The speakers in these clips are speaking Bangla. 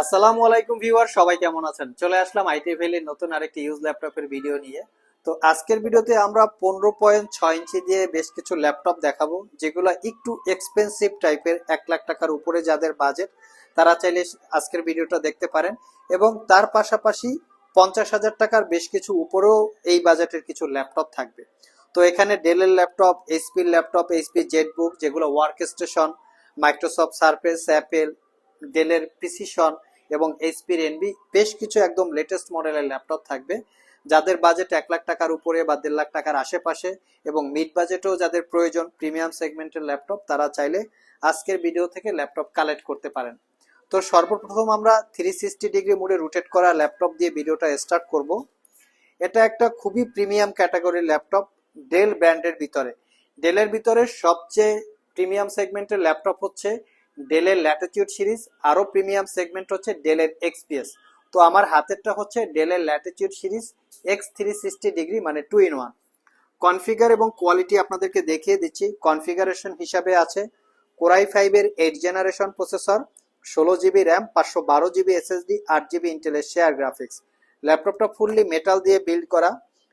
আসসালামু আলাইকুম ভিউয়ার সবাই কেমন আছেন? চলে আসলাম আইটি ভ্যালির নতুন আরেকটি ইউজ ল্যাপটপের ভিডিও নিয়ে। তো আজকের ভিডিওতে আমরা পনেরো পয়েন্ট ছয় ইঞ্চি দিয়ে বেশ কিছু ল্যাপটপ দেখাবো, যেগুলো একটু এক্সপেন্সিভ টাইপের এক লাখ টাকার উপরে যাদের বাজেট তারা চাইলে আজকের ভিডিওটা দেখতে পারেন। এবং তার পাশাপাশি পঞ্চাশ হাজার টাকার বেশ কিছু উপরেও এই বাজেটের কিছু ল্যাপটপ থাকবে। তো এখানে ডেলের ল্যাপটপ এইচপির ল্যাপটপ এইচপি জেটবুক যেগুলো work station Microsoft Surface Apple ডেলের প্রিসিশন এবং এইচপির এনবি বেশ কিছু একদম লেটেস্ট মডেলের ল্যাপটপ থাকবে। যাদের বাজেট এক লাখ টাকার উপরে বা দেড় লাখ টাকার আশেপাশে এবং মিড বাজেটেও যাদের প্রয়োজন প্রিমিয়াম সেগমেন্টের ল্যাপটপ তারা চাইলে আজকের ভিডিও থেকে ল্যাপটপ কালেক্ট করতে পারেন। তো সর্বপ্রথম আমরা থ্রি সিক্সটি ডিগ্রি মোডে রোটেট করা ল্যাপটপ দিয়ে ভিডিওটা স্টার্ট করব। এটা একটা খুবই প্রিমিয়াম ক্যাটাগরির ল্যাপটপ ডেল ব্র্যান্ডের ভিতরে। ডেলের ভিতরে সবচেয়ে প্রিমিয়াম সেগমেন্টের ল্যাপটপ হচ্ছে ডেলের ল্যাটিটিউড সিরিজ আরও প্রিমিয়াম সেগমেন্ট হচ্ছে ডেলের এক্সপিএস তো আমার হাতেরটা হচ্ছে ডেলের Latitude series X three sixty degree মানে টু ইন ওয়ান কনফিগার এবং কোয়ালিটি আপনাদেরকে দেখিয়ে দিচ্ছি। কনফিগারেশন হিসাবে আছে কোরাই ফাইভের এইট জেনারেশন প্রসেসর ষোলো জিবি র্যাম পাঁচশো বারো জিবি এসএসডি আট জিবি ইন্টেলের শেয়ার গ্রাফিক্স ল্যাপটপটা ফুললি মেটাল দিয়ে বিল্ড করা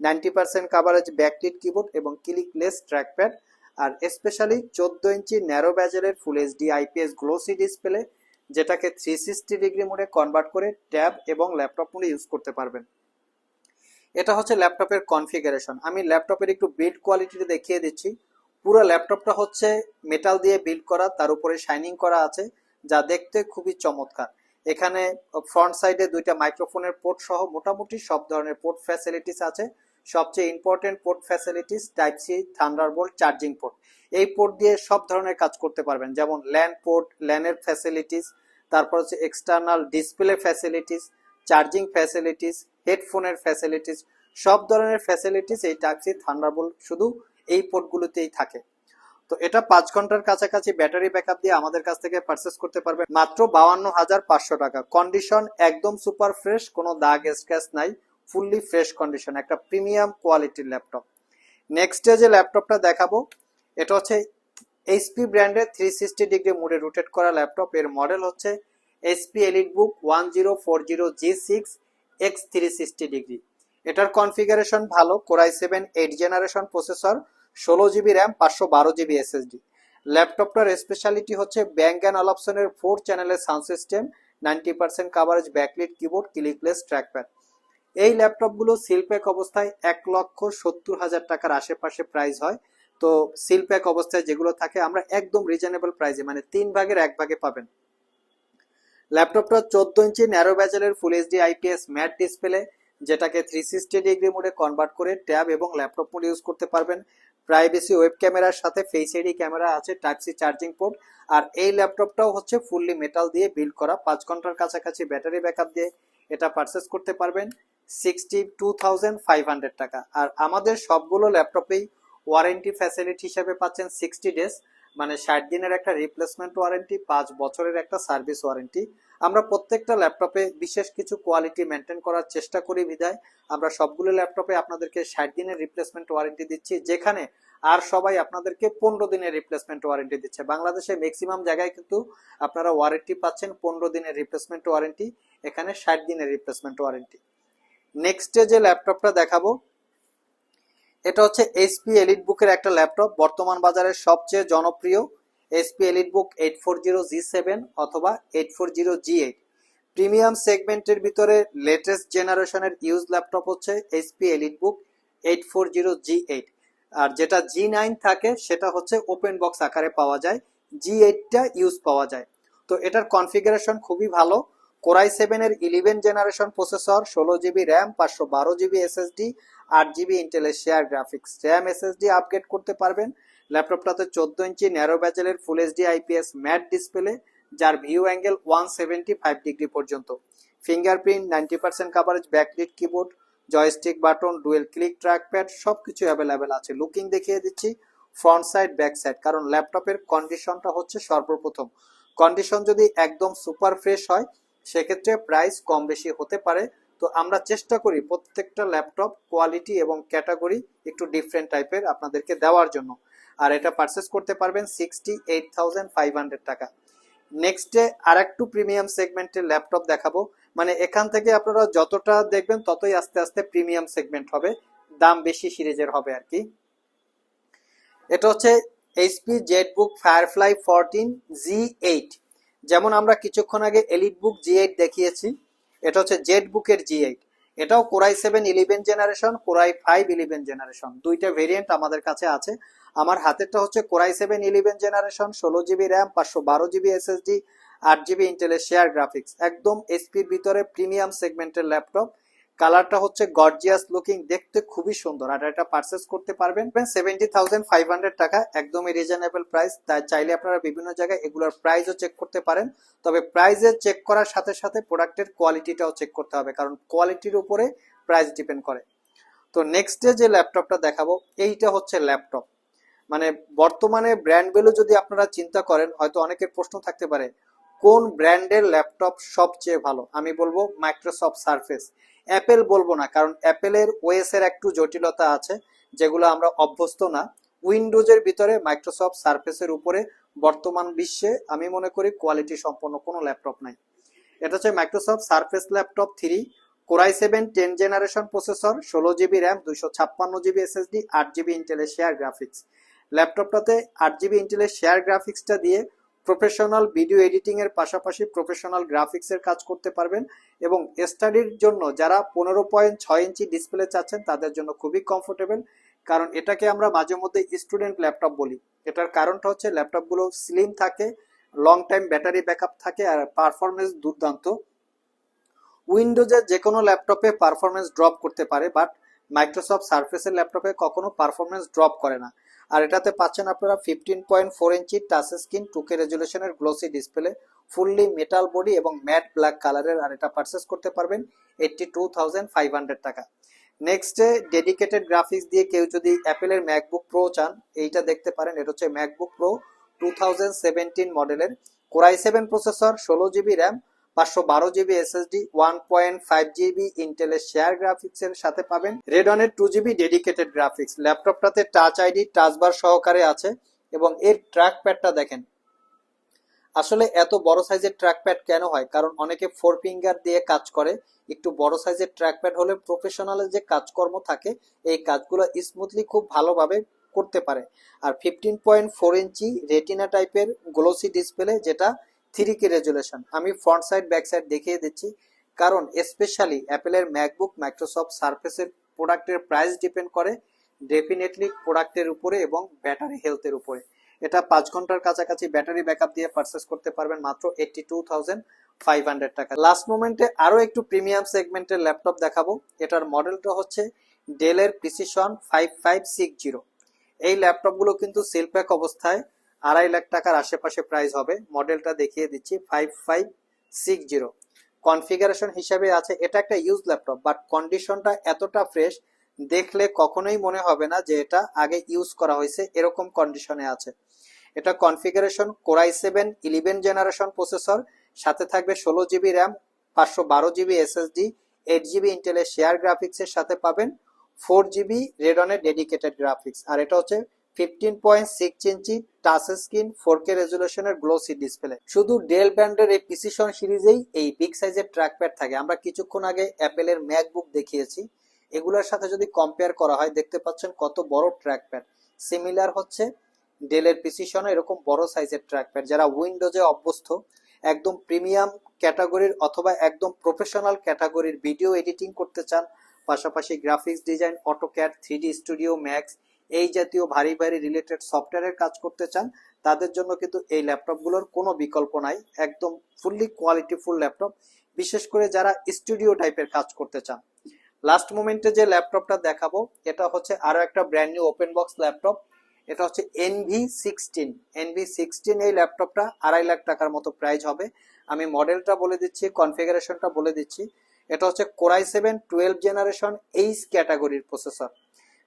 ninety percent coverage backlit keyboard এবং ক্লিকলেস ট্র্যাকপ্যাড আর স্পেশালি চোদ্দ inch narrow ব্যাজেলের full HD IPS glossy display যেটাকে থ্রি সিক্সটি ডিগ্রি মোডে কনভার্ট করে ট্যাব এবং ল্যাপটপ মোডে ইউজ করতে পারবেন। এটা হচ্ছে ল্যাপটপের কনফিগারেশন আমি ল্যাপটপের একটু বিল্ড কোয়ালিটি দেখিয়ে দিচ্ছি। পুরো ল্যাপটপটা হচ্ছে মেটাল দিয়ে বিল্ড করা, তার উপরে শাইনিং করা আছে, যা দেখতে খুবই চমৎকার। এখানে ফ্রন্ট সাইডে দুইটা মাইক্রোফোনের পোর্ট সহ মোটামুটি সব ধরনের পোর্ট ফ্যাসিলিটিস আছে। সবচেয়ে important port facilities type C Thunderbolt charging port এই পোর্ট দিয়ে সব ধরনের কাজ করতে পারবেন। যেমন ল্যান পোর্ট ল্যানের ফ্যাসিলিটিস তারপর হচ্ছে external display facilities charging facilities হেডফোনের ফ্যাসিলিটিস সব ধরনের ফ্যাসিলিটিস এই টাইপ সি থান্ডারবোল্ট শুধু এই পোর্টগুলোতেই থাকে। তো এটা পাঁচ ঘণ্টার কাছাকাছি ব্যাটারি ব্যাকআপ দিয়ে আমাদের কাছ থেকে পারচেস করতে পারবে মাত্র বাউান্ন হাজার পাঁচশো টাকা। কন্ডিশন একদম সুপার ফ্রেশ কোনো দাগ স্ক্র্যাচ নাই। ফুললি ফ্রেশ কন্ডিশন, একটা প্রিমিয়াম কোয়ালিটির ল্যাপটপ। নেক্সট যে ল্যাপটপটা দেখাবো, এটা হচ্ছে এইচপি ব্র্যান্ডের থ্রি সিক্সটি ডিগ্রি মোডে রোটেট করা ল্যাপটপ। এর মডেল হচ্ছে HP EliteBook one zero four zero G six X three sixty degree এটার কনফিগারেশন ভালো Core i seven eight generation processor ষোলো জিবি র্যাম পাঁচশো বারো জিবি এসএসডি ল্যাপটপটার স্পেশালিটি হচ্ছে ব্যাঙ্ক অ্যান্ড অলপশনের ফোর চ্যানেলের sound system ninety percent coverage backlit keyboard clickless trackpad এই ল্যাপটপগুলো সিলপ্যাক অবস্থায় এক লক্ষ সত্তর হাজার টাকার আশেপাশে প্রাইস হয়। তো সিলপ্যাক অবস্থায় যেগুলো থাকে, আমরা একদম রিজনেবল প্রাইসে মানে তিন ভাগের এক ভাগে পাবেন। ল্যাপটপটা চোদ্দ inch narrow ব্যাজেলের full HD IPS matte display যেটাকে থ্রি সিক্সটি ডিগ্রি মোডে কনভার্ট করে ট্যাব এবং ল্যাপটপ মোড ইউজ করতে পারবেন। প্রাইভেসি ওয়েব ক্যামেরার সাথে ফেস আইডি ক্যামেরা আছে টাইপ সি চার্জিং পোর্ট আর এই ল্যাপটপটাও হচ্ছে ফুললি মেটাল দিয়ে বিল্ড করা, পাঁচ ঘণ্টার কাছাকাছি ব্যাটারি ব্যাকআপ দিয়ে এটা পারচেস করতে পারবেন। Sixty two thousand five hundred টাকা। আর আমাদের সবগুলো ল্যাপটপেই ওয়ারেন্টি ফ্যাসিলিটি হিসাবে পাচ্ছেন সিক্সটি ডেজ মানে ষাট দিনের একটা রিপ্লেসমেন্ট ওয়ারেন্টি পাঁচ বছরের একটা সার্ভিস ওয়ারেন্টি আমরা প্রত্যেকটা ল্যাপটপে বিশেষ কিছু কোয়ালিটি মেনটেন করার চেষ্টা করি বিধায়। আমরা সবগুলো ল্যাপটপে আপনাদেরকে ষাট দিনের রিপ্লেসমেন্ট ওয়ারেন্টি দিচ্ছি, যেখানে আর সবাই আপনাদেরকে পনেরো দিনের রিপ্লেসমেন্ট ওয়ারেন্টি দিচ্ছে। বাংলাদেশে ম্যাক্সিমাম জায়গায় কিন্তু আপনারা ওয়ারেন্টি পাচ্ছেন পনেরো দিনের রিপ্লেসমেন্ট ওয়ারেন্টি এখানে ষাট দিনের রিপ্লেসমেন্ট ওয়ারেন্টি নেক্সটে যে ল্যাপটপটা দেখাবো, এটা হচ্ছে এইচপি এলিট বুকের একটা ল্যাপটপ। বর্তমান বাজারে সবচেয়ে জনপ্রিয় HP EliteBook eight four zero G seven অথবা eight four zero G eight premium সেগমেন্টের ভিতরে লেটেস্ট জেনারেশনের ইউজ ল্যাপটপ হচ্ছে HP EliteBook eight four zero G eight আর যেটা জি নাইন থাকে, সেটা হচ্ছে ওপেন বক্স আকারে পাওয়া যায়। জি এইটটা ইউজ পাওয়া যায়। তো এটার কনফিগারেশন খুবই ভালো। কোরাই সেভেনের ইলেভেন জেনারেশন প্রসেসর, ষোলো জিবি র্যাম, পাঁচশো বারো জিবি এসএসডি, আট জিবি ইন্টেলের share graphics. RAM SSD upgrade করতে পারবেন। ল্যাপটপটাতে চোদ্দ inch narrow ব্যাচেলের full HD IPS matte display, যার view angle one seventy five degree পর্যন্ত। Fingerprint ninety percent coverage backlit keyboard joystick button dual click trackpad সব কিছু অ্যাভেলেবেল আছে। লুকিং দেখিয়ে দিচ্ছি ফ্রন্ট সাইড ব্যাক সাইড কারণ ল্যাপটপের কন্ডিশনটা হচ্ছে সর্বপ্রথম। কন্ডিশন যদি একদম সুপার ফ্রেশ হয় সেক্ষেত্রে প্রাইস কম বেশি হতে পারে। তো আমরা চেষ্টা করি প্রত্যেকটা ল্যাপটপ কোয়ালিটি এবং ক্যাটাগরি একটু ডিফারেন্ট টাইপের আপনাদেরকে দেওয়ার জন্য। আর এটা পারচেস করতে পারবেন sixty eight thousand five hundred টাকা নেক্সটে আর একটু প্রিমিয়াম সেগমেন্টের ল্যাপটপ দেখাবো। মানে এখান থেকে আপনারা যতটা দেখবেন ততই আস্তে আস্তে প্রিমিয়াম সেগমেন্ট হবে। দাম বেশি সিরিজের হবে আর কি। এটা হচ্ছে HP Z ZBook Firefly fourteen G eight যেমন আমরা কিছুক্ষণ আগে এলিট বুক জি এইট দেখিয়েছি, এটা হচ্ছে জেড বুকের জি এইট এটাও Core i seven eleven generation Core i five eleven generation দুইটা ভেরিয়েন্ট আমাদের কাছে আছে। আমার হাতেরটা হচ্ছে Core i seven eleven generation ষোলো জিবি র্যাম পাঁচশো বারো জিবি এসএসডি আট জিবি ইন্টেলের শেয়ার গ্রাফিক্স একদম এসপির ভিতরে প্রিমিয়াম সেগমেন্টের ল্যাপটপ কালারটা হচ্ছে গর্জিয়াস লুকিং, দেখতে খুবই সুন্দর। আর এটা পারচেস করতে পারবেন। সেভেন্টি থাউজেন্ড ফাইভ হান্ড্রেড টাকা, একদমই রিজনেবল প্রাইস তাই চাইলে আপনারা বিভিন্ন জায়গায় এগুলোর প্রাইসও চেক করতে পারেন। তবে প্রাইসে চেক করার সাথে সাথে প্রোডাক্টের কোয়ালিটিটাও চেক করতে হবে, কারণ কোয়ালিটির উপরে প্রাইস ডিপেন্ড করে। তো নেক্সট ডে যে ল্যাপটপটা দেখাবো, এইটা হচ্ছে ল্যাপটপ মানে বর্তমানে ব্র্যান্ড ভ্যালু যদি আপনারা চিন্তা করেন, হয়তো অনেকের প্রশ্ন থাকতে পারে, কোন ব্র্যান্ডের ল্যাপটপ সবচেয়ে ভালো? আমি বলব মাইক্রোসফট সারফেস অ্যাপেল বলব না, কারণ অ্যাপেলের ওএস এর একটু জটিলতা আছে, যেগুলো আমরা অভ্যস্ত না। উইন্ডোজের ভিতরে মাইক্রোসফট সারফেসের উপরে বর্তমান বিশ্বে আমি মনে করি কোয়ালিটি সম্পন্ন কোনো ল্যাপটপ নাই। এটা হচ্ছে Microsoft Surface laptop three, Core i seven ten generation processor, ষোলো জিবি র্যাম, দুইশো ছাপ্পান্ন জিবি এসএসডি, আট জিবি ইন্টেলের শেয়ার গ্রাফিক্স। ল্যাপটপটাতে আট জিবি ইন্টেলের শেয়ার গ্রাফিক্সটা দিয়ে প্রফেশনাল ভিডিও এডিটিং এর পাশাপাশি প্রফেশনাল গ্রাফিক্স এর কাজ করতে পারবেন এবং স্টাডির জন্য যারা পনেরো পয়েন্ট ছয় ইঞ্চি ডিসপ্লে চাচ্ছেন, তাদের জন্য খুবই কমফোর্টেবল কারণ এটাকে আমরা মাঝে মধ্যে স্টুডেন্ট ল্যাপটপ বলি। এটার কারণটা হচ্ছে ল্যাপটপগুলো স্লিম থাকে লং টাইম ব্যাটারি ব্যাকআপ থাকে আর পারফরমেন্স দুর্দান্ত। উইন্ডোজের যে কোনো ল্যাপটপে পারফরমেন্স ড্রপ করতে পারে বাট মাইক্রোসফট সার্ফেসের ল্যাপটপে কখনো পারফরমেন্স ড্রপ করে না। আর এটাতে পাচ্ছেন আপনারা fifteen point four inch touch screen two K রেজুলেশনের glossy display fully metal body এবং ম্যাট ব্ল্যাক কালারের আর এটা পারচেস করতে পারবেন eighty two thousand five hundred টাকা। নেক্সটে ডেডিকেটেড গ্রাফিক্স দিয়ে কেউ যদি অ্যাপেলের ম্যাকবুক প্রো চান, এইটা দেখতে পারেন, এটা হচ্ছে MacBook Pro two thousand seventeen মডেলের কোরাই সেভেন প্রসেসর ষোলো জিবি র্যাম পাঁচশো বারো GB SSD one point five GB ইন্টেলের শেয়ার গ্রাফিক্স এর সাথে পাবেন। রেডনের টু জিবি ডেডিকেটেড গ্রাফিক্স ল্যাপটপটাতে টাচ আইডি টাচ বার সহকারে আছে এবং এর ট্র্যাক প্যাডটা দেখেন। আসলে এত বড় সাইজের ট্র্যাক প্যাড কেন হয়? কারণ অনেকে ফোর ফিঙ্গার দিয়ে কাজ করে। একটু বড় সাইজের ট্র্যাক প্যাড হলে প্রফেশনালের যে কাজকর্ম থাকে, এই কাজগুলো স্মুথলি খুব ভালোভাবে করতে পারে। আর fifteen point four inch retina টাইপের গ্লোসি ডিসপ্লে যেটা থ্রি কে রেজুলেশন আমি ফ্রন্ট সাইড, ব্যাক সাইড দেখিয়ে দিচ্ছি। কারণ স্পেশালি অ্যাপেলের ম্যাকবুক মাইক্রোসফট সার্ফেসের প্রোডাক্টের প্রাইস ডিপেন্ড করে ডেফিনেটলি প্রোডাক্টের উপরে এবং ব্যাটারি হেলথের উপরে। এটা পাঁচ ঘণ্টার কাছাকাছি ব্যাটারি ব্যাকআপ দিয়ে পারচেস করতে পারবেন মাত্র eighty two thousand five hundred টাকা লাস্ট মোমেন্টে আরও একটু প্রিমিয়াম সেগমেন্টের ল্যাপটপ দেখাবো। এটার মডেলটা হচ্ছে ডেলের Precision five five six zero এই ল্যাপটপগুলো কিন্তু সেল প্যাক অবস্থায় আড়াই লাখ টাকার আশেপাশে প্রাইস হবে। মডেলটা দেখিয়ে দিচ্ছি five five six zero configuration হিসাবে আছে, এটা একটা ইউজ ল্যাপটপ বাট কন্ডিশনটা এতটা ফ্রেশ দেখলে কখনোই মনে হবে না যে এটা আগে ইউজ করা হয়েছে, এরকম কন্ডিশনে আছে। এটা configuration core i seven eleven generation processor সাথে থাকবে ষোলো জিবি র্যাম পাঁচশো বারো জিবি এসএসডি এইট জিবি ইন্টেলের শেয়ার গ্রাফিক্সের সাথে পাবেন ফোর জিবি রেডনের ডেডিকেটেড গ্রাফিক্স আর এটা হচ্ছে fifteen point six inch touch screen four K রেজুলেশনের glossy display শুধু ডেল ব্র্যান্ডের এই প্রিসিশন সিরিজেই এই বিগ সাইজের ট্র্যাকপ্যাড থাকে। আমরা কিছুক্ষণ আগে অ্যাপেলের ম্যাকবুক দেখিয়েছি। এগুলোর সাথে যদি কম্পেয়ার করা হয়, দেখতে পাচ্ছেন কত বড় ট্র্যাকপ্যাড সিমিলার হচ্ছে ডেলের প্রিসিশনও এরকম বড় সাইজের ট্র্যাকপ্যাড যারা উইন্ডোজে অভ্যস্ত, একদম প্রিমিয়াম ক্যাটাগরির অথবা একদম প্রফেশনাল ক্যাটাগরির ভিডিও এডিটিং করতে চান, পাশাপাশি graphics design AutoCAD three D studio max এই জাতীয় ভারী ভারী রিলেটেড সফটওয়্যারের কাজ করতে চান, তাদের জন্য কিন্তু এই ল্যাপটপগুলোর কোনো বিকল্প নাই। একদম ফুললি কোয়ালিটিফুল ল্যাপটপ বিশেষ করে যারা স্টুডিও টাইপের কাজ করতে চান। লাস্ট মোমেন্টে যে ল্যাপটপটা দেখাবো, এটা হচ্ছে আরও একটা brand new open box laptop এটা হচ্ছে এনভি সিক্সটিন এনভি সিক্সটিন এই ল্যাপটপটা আড়াই লাখ টাকার মতো প্রাইস হবে। আমি মডেলটা বলে দিচ্ছি কনফিগারেশনটা বলে দিচ্ছি। এটা হচ্ছে Core i seven twelve generation H ক্যাটাগরির প্রসেসর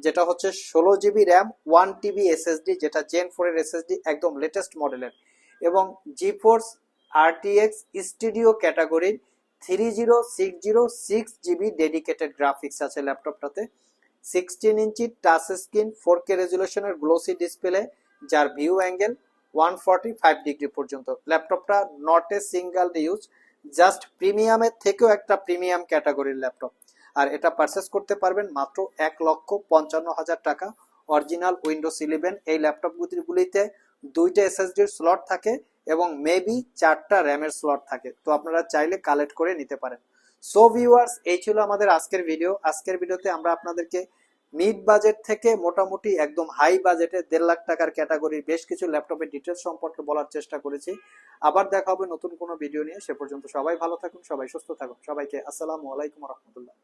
যেটা হচ্ছে ষোলো GB RAM, one TB SSD, যেটা জেন ফোরের এসএসডি, একদম লেটেস্ট মডেলের এবং জি ফোর্স আরটিএক্স স্টুডিও ক্যাটাগরির three zero six zero six GB dedicated graphics আছে ল্যাপটপটাতে sixteen inch touch screen four K রেজুলেশনের glossy display যার view angle one forty five degree পর্যন্ত। ল্যাপটপটা not a single use just প্রিমিয়ামের থেকেও একটা প্রিমিয়াম ক্যাটাগরির ল্যাপটপ আর এটা পারচেস করতে পারবেন মাত্র এক লক্ষ পঞ্চান্ন হাজার টাকা। অরিজিনাল উইন্ডোজ ইলেভেন এই ল্যাপটপগুলিতে দুইটা এসএসডির স্লট থাকে এবং মেবি চারটা র্যামের স্লট থাকে। তো আপনারা চাইলে কালেক্ট করে নিতে পারেন। সো ভিউয়ার্স এই ছিল আমাদের আজকের ভিডিও আজকের ভিডিওতে আমরা আপনাদেরকে মিড বাজেট থেকে মোটামুটি একদম হাই বাজেটে দেড় লাখ টাকার ক্যাটাগরির বেশ কিছু ল্যাপটপের ডিটেলস সম্পর্কে বলার চেষ্টা করেছি। আবার দেখা হবে নতুন কোনো ভিডিও নিয়ে। সে পর্যন্ত সবাই ভালো থাকুন, সবাই সুস্থ থাকুন। সবাইকে আসসালামু আলাইকুম রহমতুল্লাহ।